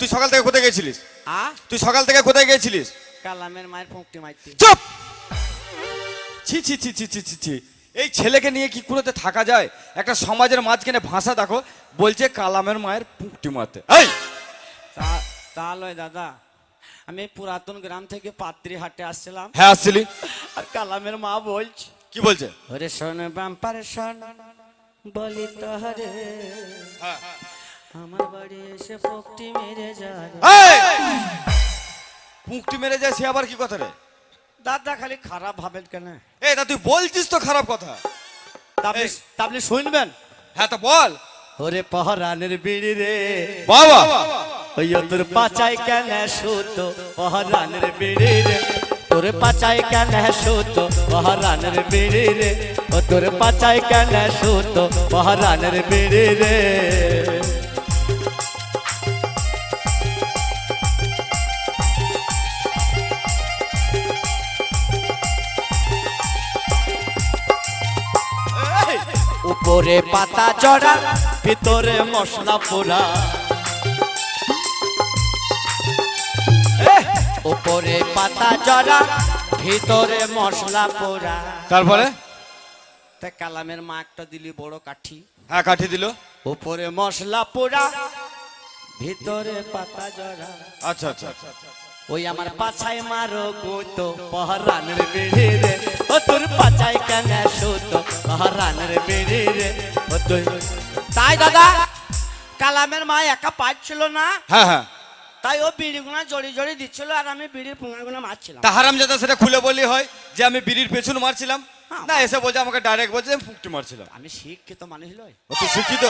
তুই সকাল থেকে কোথায় গেছিলিস? আ? তুই সকাল থেকে কোথায় গেছিলিস? কালামের মায়ের ফুঁকটি মারতে চুপ! ছি ছি ছি ছি ছি ছি ছি। এই ছেলেকে নিয়ে কি করে থাকা যায়? একটা সমাজের মাঝখানে ভাষা দেখো। বলছে কালামের মায়ের পুকটি মারতে। এই! তা- তা দাদা আমি পুরাতন গ্রাম থেকে পাত্রী হাটে আসছিলাম। হ্যাঁ আসছিলি। আর কালামের মা বলছে কি বলছে? ওরে শোনে বাম্পার শোন বলি তোহরে আমার বাড়ি এসে ফুকটি মেরে যা রে। এই! পুকটি মেরে যায় সে আবার কি কথা রে? দাদা খালি খারাপ ভাবেন কেন? এই তা তুই বলছিস তো খারাপ কথা। তা আপনি শুনবেন? হ্যাঁ তো বল। ওরে পহরানের বিড়ি রে। বাবা। ওই তোর পাচাই কেন সুত? পহরানের বিড়ি রে। তোর পাচাই কেন সুত? পহরানের বিড়ি রে। ও তোর পাচাই কেন সুত? পহরানের বিড়ি রে। উপরে পাতা চড়া ভিতরে মশলা পোড়া। উপরে পাতা চড়া ভিতরে মশলা পোড়া। তারপরে? তা কালামের মা একটা দিলি বড় কাঠি। হ্যাঁ কাঠি দিল। উপরে মশলা পোড়া ভিতরে পাতা জড়া। আচ্ছা আচ্ছা। ওই আমার পাছায় মারো গুতো পহরানের বেড়ে রে। ও তোর পাছায় কেন সুতো পহরানের বেড়ে রে। ও তুই তাই দাদা কালামের মা একা পাচ্ছিল না। হ্যাঁ হ্যাঁ। তাই ও বিড়িগুনা জড়ি জড়ি দিচ্ছিল আর আমি বিড়ির পুঙ্গাগুলো মারছিলাম। তা হারাম যাতে সেটা খুলে বলি হয় যে আমি বিড়ির পেছন মারছিলাম? হ্যাঁ। না এসে বলছে আমাকে ডাইরেক্ট বলছে আমি পুকটি মারছিলাম। আমি শিক্ষিত মানুষ লই ও তুই শিক্ষিত?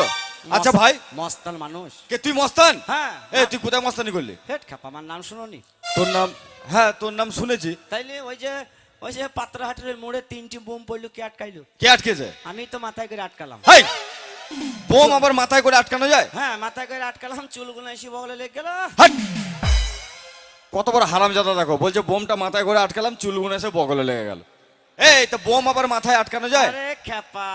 আচ্ছা ভাই। মস্তান মানুষ। কে তুই মস্তান? হ্যাঁ। এ তুই কোথায় মস্তানি করলি? হেট খাপা আমার নাম শুনোনি? তোর নাম? হ্যাঁ তোর নাম শুনেছি। তাইলে ওই যে ওই যে পাত্রহাটের মোড়ে তিনটি বোম পড়ল কে আটকাইলো? কে আটকেছে? আমি তো মাথায় করে আটকালাম। হাই! বোম আবার মাথায় করে আটকানো যায়? হ্যাঁ মাথায় করে আটকালাম চুলগুলো এসে বগলে লেগে গেল। কত বড় হারাম জাদা দেখো বলছে বোমটা মাথায় করে আটকালাম চুলগুলো এসে বগলে লেগে গেল। এই তো বোম আবার মাথায় আটকানো যায়? আরে খেপা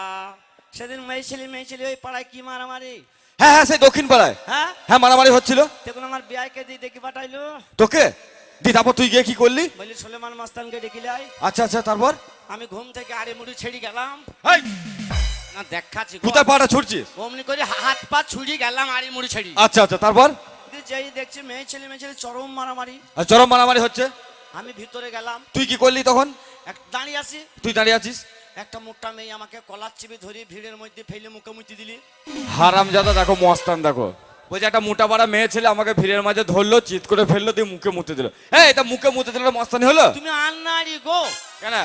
সেদিন মেয়েছিলি মেয়েছিলি ওই পাড়ায় কি মারামারি? হ্যাঁ হ্যাঁ সেই দক্ষিণ পাড়ায় হ্যাঁ? হ্যাঁ মারামারি হচ্ছিল। দেখুন আমার বিয়াইকে দিয়ে দেখি পাঠাইলো। তোকে? দি তারপর তুই গিয়ে কি করলি? বলি সুলেমান মাস্তানকে ডেকিলাই আচ্ছা আচ্ছা তারপর? আমি ঘুম থেকে আড়ে মুড়ি ছেড়ে গেলাম। হাই! না দেখাচ্ছি। কোথায় পাটা ছুটছিস? অমনি করে হাত পা ছুড়ি গেলাম আড়ি মুড়ি ছেড়ি। আচ্ছা আচ্ছা তারপর? যেই দেখছি মেয়ে ছেলে মেয়ে ছেলে চরম মারামারি। আর চরম মারামারি হচ্ছে? আমি ভিতরে গেলাম। তুই কি করলি তখন? এক দাঁড়িয়ে আছি। তুই দাঁড়িয়ে আছিস? একটা মোটা মেয়ে আমাকে কলার চিপে ধরে ভিড়ের মধ্যে ফেলে মুখে মুতি দিলি। হারাম জাদা দেখো মস্তান দেখো। বলছে একটা মোটা বাড়া মেয়ে ছেলে আমাকে ভিড়ের মাঝে ধরলো চিৎ করে ফেলল দিয়ে মুখে মুতে দিল। হ্যাঁ এটা মুখে মুতে দিল মস্তানি হলো? তুমি আন্নারি গো। কেন?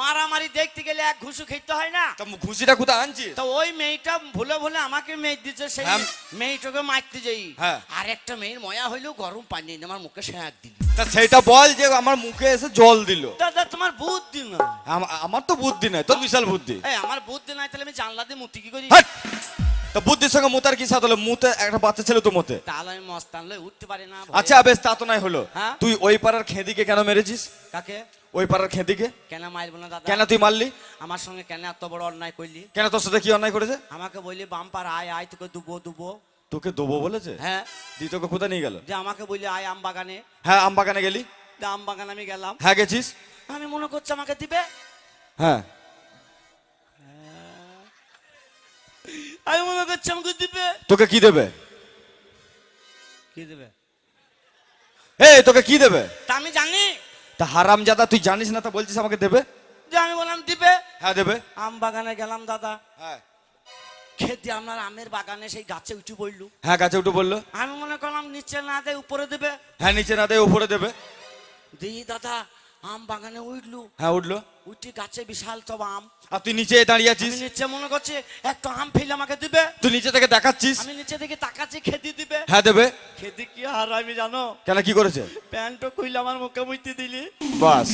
মারামারি দেখতে গেলে এক ঘুষু খেতে হয় না? তা খুশিটা কোথায় আনছিস? তো ওই মেয়েটা ভুলে ভুলে আমাকে মেয়ে দিচ্ছে সেই হ্যাঁ। মেয়েটাকে মারতে যাই। হ্যাঁ। আর একটা মেয়ের ময়া হইল গরম পানি আমার মুখে সেঁক দিল। তা সেইটা বল যে আমার মুখে এসে জল দিল। দাদা তোমার বুদ্ধি না। আমার তো বুদ্ধি নাই তোর বিশাল বুদ্ধি। এই আমার বুদ্ধি নাই তাহলে আমি জানলা দিয়ে মুতি কি করি! তা বুদ্ধির সঙ্গে মুতার কি সাথ হলো? মুতে একটা বাচ্চা ছেলে তো মতে। তাহলে আমি মস্তান লই উঠতে পারি না আচ্ছা বেশ তা তো নাই হলো। হ্যাঁ? তুই ওই পাড়ার খেদিকে কেন মেরেছিস? কাকে? ওই পাড়ার খেদিকে? কেন মারবো না দাদা? কেন তুই মারলি? আমার সঙ্গে কেন এত বড় অন্যায় করলি? কেন তোর সাথে কি অন্যায় করেছে? আমাকে বললি বাম্পার আয় আয় তোকে দুবো দুবো। তোকে দেবো বলেছে? হ্যাঁ। দি তোকে কোথায় নিয়ে গেল? যে আমাকে বললি আয় আম বাগানে। হ্যাঁ আম বাগানে গেলি? আম বাগানে আমি গেলাম। হ্যাঁ গেছিস? আমি মনে করছি আমাকে দিবে। হ্যাঁ। আমি মনে করছি আমাকে দিবে। তোকে কি দেবে? কি দেবে? এই তোকে কি দেবে? তা আমি জানি। তা হারাম জাদা তুই জানিস না তা বলছিস আমাকে দেবে? যে আমি বললাম দিবে? হ্যাঁ দেবে। আম বাগানে গেলাম দাদা। হ্যাঁ। খেতে আপনার আমের বাগানে সেই গাছে উঠে বলল হ্যাঁ গাছে উঠে বলল আমি মনে করলাম নিচে না দেয় উপরে দেবে। হ্যাঁ নিচে না দেয় উপরে দেবে। দিই দাদা আম বাগানে উঠল। হ্যাঁ উঠল। উঠি গাছে বিশাল সব আম আর তুই নিচে দাঁড়িয়ে আছিস? আমি নিচে মনে করছি একটা আম ফেলে আমাকে দিবে। তুই নিচে থেকে দেখাচ্ছিস? আমি নিচে থেকে তাকাচ্ছি খেতে দিবে। হ্যাঁ দেবে। খেতে কি হার আমি জানো? কেন কি করেছে? প্যান্টও খুইলে আমার মুখে মুইতে দিলি। বাস।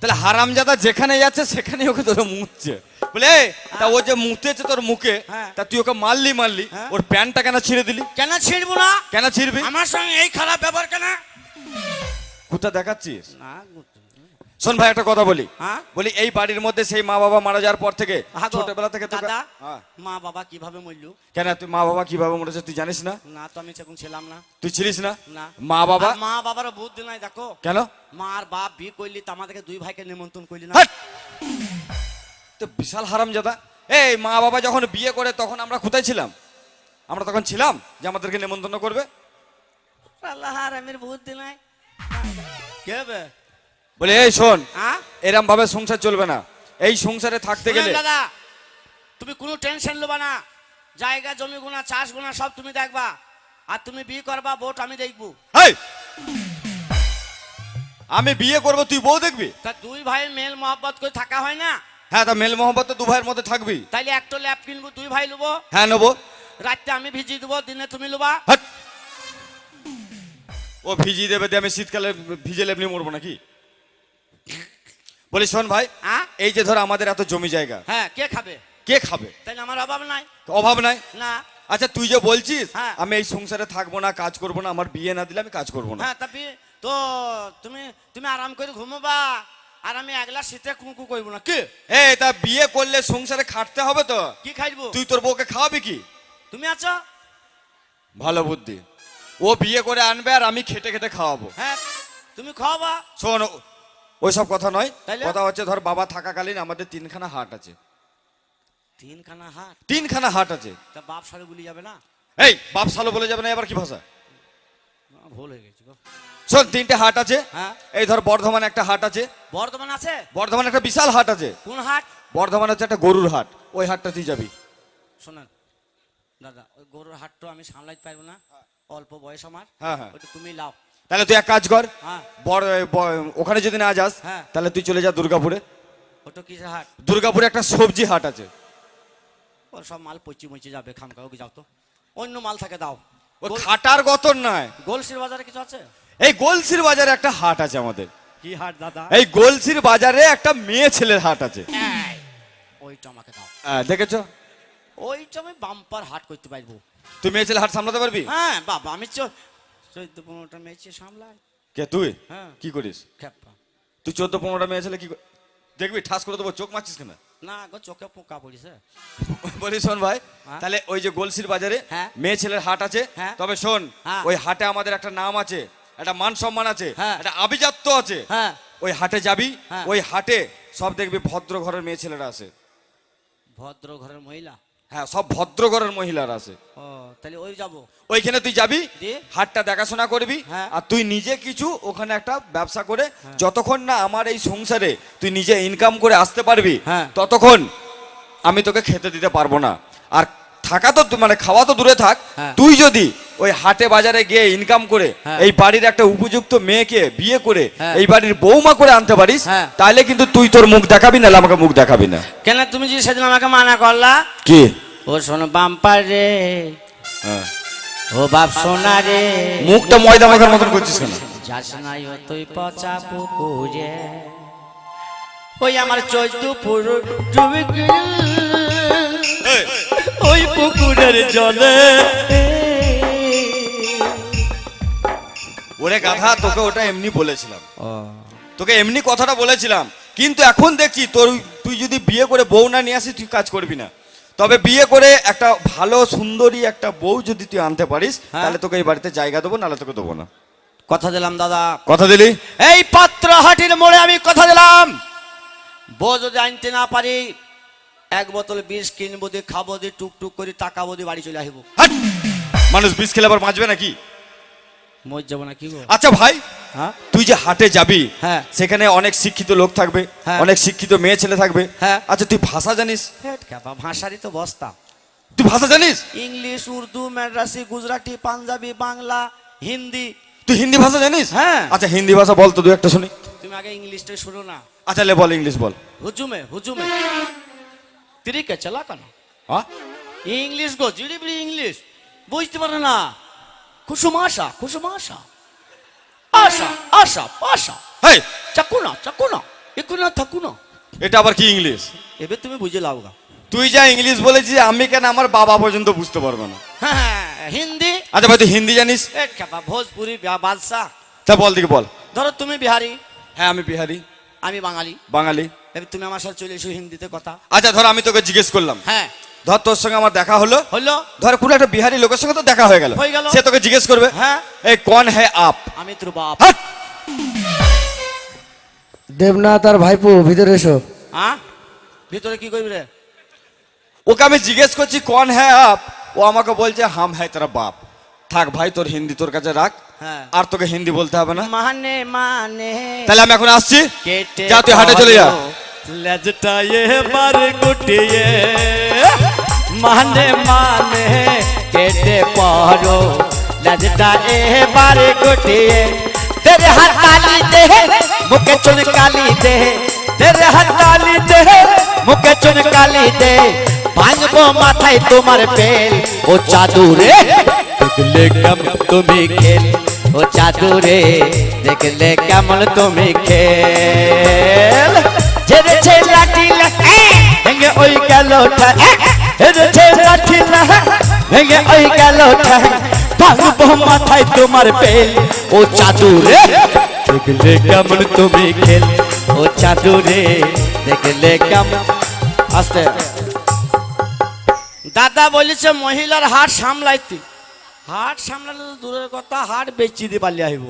তাহলে হারামজাদা যেখানে যাচ্ছে সেখানে ওকে তোর মুতছে বলে তা ও যে মুতেছে তোর মুখে হ্যাঁ। তা তুই ওকে মারলি মারলি। হ্যাঁ। ওর প্যান্টটা কেন ছিঁড়ে দিলি? কেন ছিঁড়বো না? কেন ছিঁড়বি? আমার সঙ্গে এই খারাপ ব্যবহার কেন? কোথা দেখাচ্ছিস? না শোন ভাই একটা কথা বলি। হ্যাঁ? বলি এই বাড়ির মধ্যে সেই মা বাবা মারা যাওয়ার পর থেকে হ্যাঁ ছোটবেলা থেকে দাদা হ্যাঁ। মা বাবা কীভাবে মরল? কেন তুই মা বাবা কীভাবে মরেছে তুই জানিস না? না তো আমি সেরকম ছিলাম না। তুই ছিলিস না? না। মা বাবা মা বাবার বুদ্ধি নাই দেখো। কেন? মা আর বাপ বিয়ে করলি তো আমাদেরকে দুই ভাইকে নিমন্ত্রণ করলি না। তো বিশাল হারাম জাদা এই মা বাবা যখন বিয়ে করে তখন আমরা কোথায় ছিলাম? আমরা তখন ছিলাম যে আমাদেরকে নেমন্তন্ন করবে? আল্লাহ আর আমির বুদ্ধি নাই। কে হবে বলে এই শোন এরম ভাবে সংসার চলবে না। এই সংসারে থাকতে গেলে দাদা তুমি কোনো টেনশন নেবা না। জায়গা জমি গুনা চাষ গুনা সব তুমি দেখবা। আর তুমি বিয়ে করবা ভোট আমি দেখব। এই! আমি বিয়ে করব তুই বউ দেখবি? তা দুই ভাই মেল মহব্বত করে থাকা হয় না? হ্যাঁ তা মেল মোহাম্মদ তো দু ভাইয়ের মধ্যে থাকবি তাইলে একটা ল্যাপ কিনবো দুই ভাই নেব হ্যাঁ নেব। রাত্রে আমি ভিজিয়ে দেবো দিনে তুমি হাট! ও ভিজিয়ে দেবে দিয়ে আমি শীতকালে ভিজে লেবনি মরবো নাকি? বলি শোন ভাই হ্যাঁ এই যে ধর আমাদের এত জমি জায়গা। হ্যাঁ কে খাবে? কে খাবে? তাই আমার অভাব নাই। অভাব নাই? না। আচ্ছা তুই যে বলছিস হ্যাঁ। আমি এই সংসারে থাকব না কাজ করব না আমার বিয়ে না দিলে আমি কাজ করব না। হ্যাঁ তা তো তুমি তুমি আরাম করে ঘুমোবা আর আমি একলা শীতে কুকু করব না। কি? এ তা বিয়ে করলে সংসারে খাটতে হবে তো। কি খাইবো? তুই তোর বউকে খাওয়াবি কি? তুমি আছো? ভালো বুদ্ধি। ও বিয়ে করে আনবে আর আমি খেটে খেটে খাওয়াবো। হ্যাঁ তুমি খাওয়াবা। শোন ওইসব কথা নয়? কথা হচ্ছে ধর বাবা থাকাকালীন আমাদের তিনখানা হাট আছে। তিনখানা হাট? তিনখানা হাট আছে। তা বাপ সারে বলি যাবে না? এই বাপ সালো বলে যাবে না এবার কি ভাষা? ভুল হয়ে গেছে। শোন তিনটে হাট আছে। হ্যাঁ? এই ধর বর্ধমান একটা হাট আছে। বর্ধমান আছে? বর্ধমান একটা বিশাল হাট আছে। কোন হাট? বর্ধমান হচ্ছে একটা গরুর হাট। ওই হাটটা তুই যাবি। শোনেন দাদা ওই গরুর হাটটা আমি সামলাইতে পারব না। অল্প বয়স আমার। হ্যাঁ হ্যাঁ। ওটা তুমি লাও। তাহলে তুই এক কাজ কর। হ্যাঁ। বড় ওখানে যদি না যাস হ্যাঁ। তাহলে তুই চলে যা দুর্গাপুরে। ওটা কিসের হাট? দুর্গাপুরে একটা সবজি হাট আছে। ওর সব মাল পচি মচি যাবে খামকা ওকে যাও তো। অন্য মাল থাকে দাও। গোল- খাটার গতর নয়। গোলসির বাজারে কিছু আছে? এই গোলসির বাজারে একটা হাট আছে আমাদের। কি হাট দাদা? এই গোলসির বাজারে একটা মেয়ে ছেলের হাট আছে। ওইটা আমাকে দাও। হ্যাঁ, দেখেছ? ওইটা আমি বাম্পার হাট করতে পারব। তুই মেয়ে ছেলে হাট সামলাতে পারবি? হ্যাঁ বাবা আমি চোদ্দ পনেরোটা মেয়েছে সামলাই কে তুই হ্যাঁ কি করিস তুই চোদ্দ পনেরোটা মেয়ে ছেলে কি দেখবি ঠাস করে দেবো চোখ মারছিস কেন না গো চোখে পোকা পড়িছে বলি শোন ভাই হ্যাঁ। তাহলে ওই যে গোলসির বাজারে হ্যাঁ। মেয়ে ছেলের হাট আছে। তবে শোন। ওই হাটে আমাদের একটা নাম আছে একটা মান সম্মান আছে। একটা আভিজাত্য আছে ওই হাটে যাবি। ওই হাটে সব দেখবি ভদ্র ঘরের মেয়ে ছেলেরা আছে ভদ্র ঘরের মহিলা হ্যাঁ সব ভদ্র মহিলার আছে ও তাহলে ওই যাব ওইখানে তুই যাবি হাটটা দেখাশোনা করবি হ্যাঁ। আর তুই নিজে কিছু ওখানে একটা ব্যবসা করে যতক্ষণ না আমার এই সংসারে তুই নিজে ইনকাম করে আসতে পারবি হ্যাঁ। ততক্ষণ আমি তোকে খেতে দিতে পারব না আর থাকা তো মানে খাওয়া তো দূরে থাক হ্যাঁ। তুই যদি ওই হাটে বাজারে গিয়ে ইনকাম করে হ্যাঁ। এই বাড়ির একটা উপযুক্ত মেয়েকে বিয়ে করে হ্যাঁ। এই বাড়ির বৌমা করে আনতে পারিস হ্যাঁ। তাহলে কিন্তু তুই তোর মুখ দেখাবি না আমাকে মুখ দেখাবি না। কেন তুমি যে সেদিন আমাকে মানা করলা? কি? ও শোনো বাম্পার রে। ও বাপ সোনা রে। মুখটা ময়দা মাখার মতন করছিস কেন? যাস নাই ও তুই পচা পুকুরে। ওই আমার চৈদ্দ পুরো ডুবে ওই পুকুরের জলে। ওরে গাধা তোকে ওটা এমনি বলেছিলাম। ও। তোকে এমনি কথাটা বলেছিলাম। কিন্তু এখন দেখছি তোর তুই যদি বিয়ে করে বউ না নিয়ে আসিস তুই কাজ করবি না। তবে বিয়ে করে একটা ভালো সুন্দরী একটা বউ যদি তুই আনতে পারিস হ্যাঁ। তাহলে তোকে এই বাড়িতে জায়গা দেবো নাহলে তোকে দেবো না। কথা দিলাম দাদা। কথা দিলি? এই পাত্রহাটির মোড়ে আমি কথা দিলাম। বউ যদি আনতে না পারি এক বোতল বিষ কিনবো দিয়ে খাব দিয়ে টুকটুক করে টাকাবো দিয়ে বাড়ি চলে আসব। মানুষ বিষ খেলে আবার বাঁচবে নাকি? মজ যাব না কি আচ্ছা ভাই হ্যাঁ? তুই যে হাটে যাবি হ্যাঁ। সেখানে অনেক শিক্ষিত লোক থাকবে হ্যাঁ। অনেক শিক্ষিত মেয়ে ছেলে থাকবে। হ্যাঁ। আচ্ছা তুই ভাষা জানিস? ভাষারই তো বস্তা। তুই ভাষা জানিস? ইংলিশ উর্দু মাদ্রাসি গুজরাটি পাঞ্জাবি বাংলা হিন্দি। তুই হিন্দি ভাষা জানিস? হ্যাঁ। আচ্ছা হিন্দি ভাষা বল তো দু একটা শুনি। তুমি আগে ইংলিশটা শুনো না। আচ্ছা লে বল ইংলিশ বল। হুজুমে হুজুমে। তিরিকে চালা কেন ইংলিশ গো জিডিবিড়ি ইংলিশ। বুঝতে পারে না। কুসুম আশা কুসুম আশা আশা আশা পাশা। হেই, চাকুনা চাকুনা একুনা থাকুনা। এটা আবার কি ইংলিশ? এবার তুমি বুঝে লাও গা। তুই যা ইংলিশ বলেছিস আমি কেন আমার বাবা পর্যন্ত বুঝতে পারব না? হ্যাঁ হিন্দি। আচ্ছা ভাই তুই হিন্দি জানিস? ভোজপুরি বাদশা। তা বল দিকে বল। ধরো তুমি বিহারি। হ্যাঁ আমি বিহারি। আমি বাঙালি। বাঙালি। এবার তুমি আমার সাথে চলে এসো হিন্দিতে কথা। আচ্ছা ধর আমি তোকে জিজ্ঞেস করলাম। হ্যাঁ। ধর তোর সঙ্গে আমার দেখা হলো। হলো? ধর কোনো একটা বিহারি লোকের সঙ্গে তো দেখা হয়ে গেল। হয়ে গেল। সে তোকে জিজ্ঞেস করবে হ্যাঁ। এই কোন হ্যাঁ আপ? আমি তোর বাপ। দেবনাথ আর ভাইপো ভিতরে এসো। হ্যাঁ? ভিতরে কি করবি রে? ওকে আমি জিজ্ঞেস করছি কোন হ্যাঁ আপ? ও আমাকে বলছে হাম হ্যাঁ তোরা বাপ। থাক ভাই তোর হিন্দি তোর কাছে রাখ। হ্যাঁ। আর তোকে হিন্দি বলতে হবে না। মানে মানে। তাহলে আমি এখন আসছি। কেটে যা তুই হাটে চলে যা। লেজটা এবার গুটিয়ে। মানে মানে কেটে পড়ো লেজটা এবার গুটিয়ে তেরে হাত তালি দে মুখে চুন কালি দে তেরে হাত তালি দে মুখে চুন কালি দে ভাঙবো মাথায় তোমার বেল ও চাদুরে দেখলে কেমন তুমি খেল ও চাদুরে দেখলে কেমন তুমি খেল ছেড়েছে লাঠি লাঠি ভেঙে ওই গেল তোমার বেল ও দেখলে কেমন তুমি খেল। ও দেখলে কেমন আস্তে। দাদা বলেছে মহিলার হাট সামলাইতে। হাট সামলালে তো দূরের কথা হাট বেচি দিয়ে পালিয়ে আইব।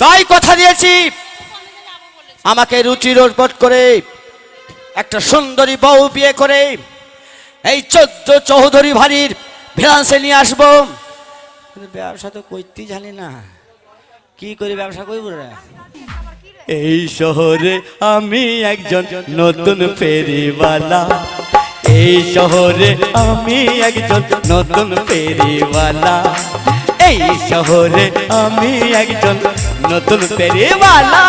তাই কথা দিয়েছি। আমাকে রুচি রোপট করে একটা সুন্দরী বউ বিয়ে করে এই চোদ্দ চৌধুরী ভারির ফিনান্সে নিয়ে আসব। ব্যবসা তো করতেই জানি না। কি করে ব্যবসা করব রে? এই শহরে আমি একজন নতুন ফেরিওয়ালা। এই শহরে আমি একজন নতুন ফেরিওয়ালা। এই শহরে আমি একজন নতুন ফেরিওয়ালা।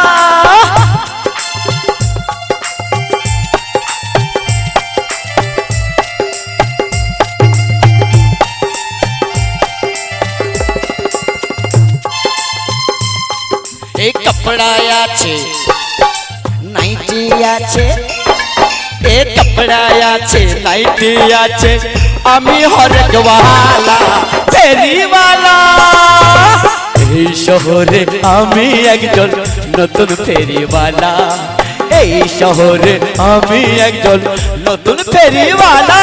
নাইটি আছে এ কপড়া আছে নাইটি আছে আমি হরকওয়ালা ফেরিওয়ালা এই শহরে আমি একজন নতুন ফেরিওয়ালা এই শহরে আমি একজন নতুন ফেরিওয়ালা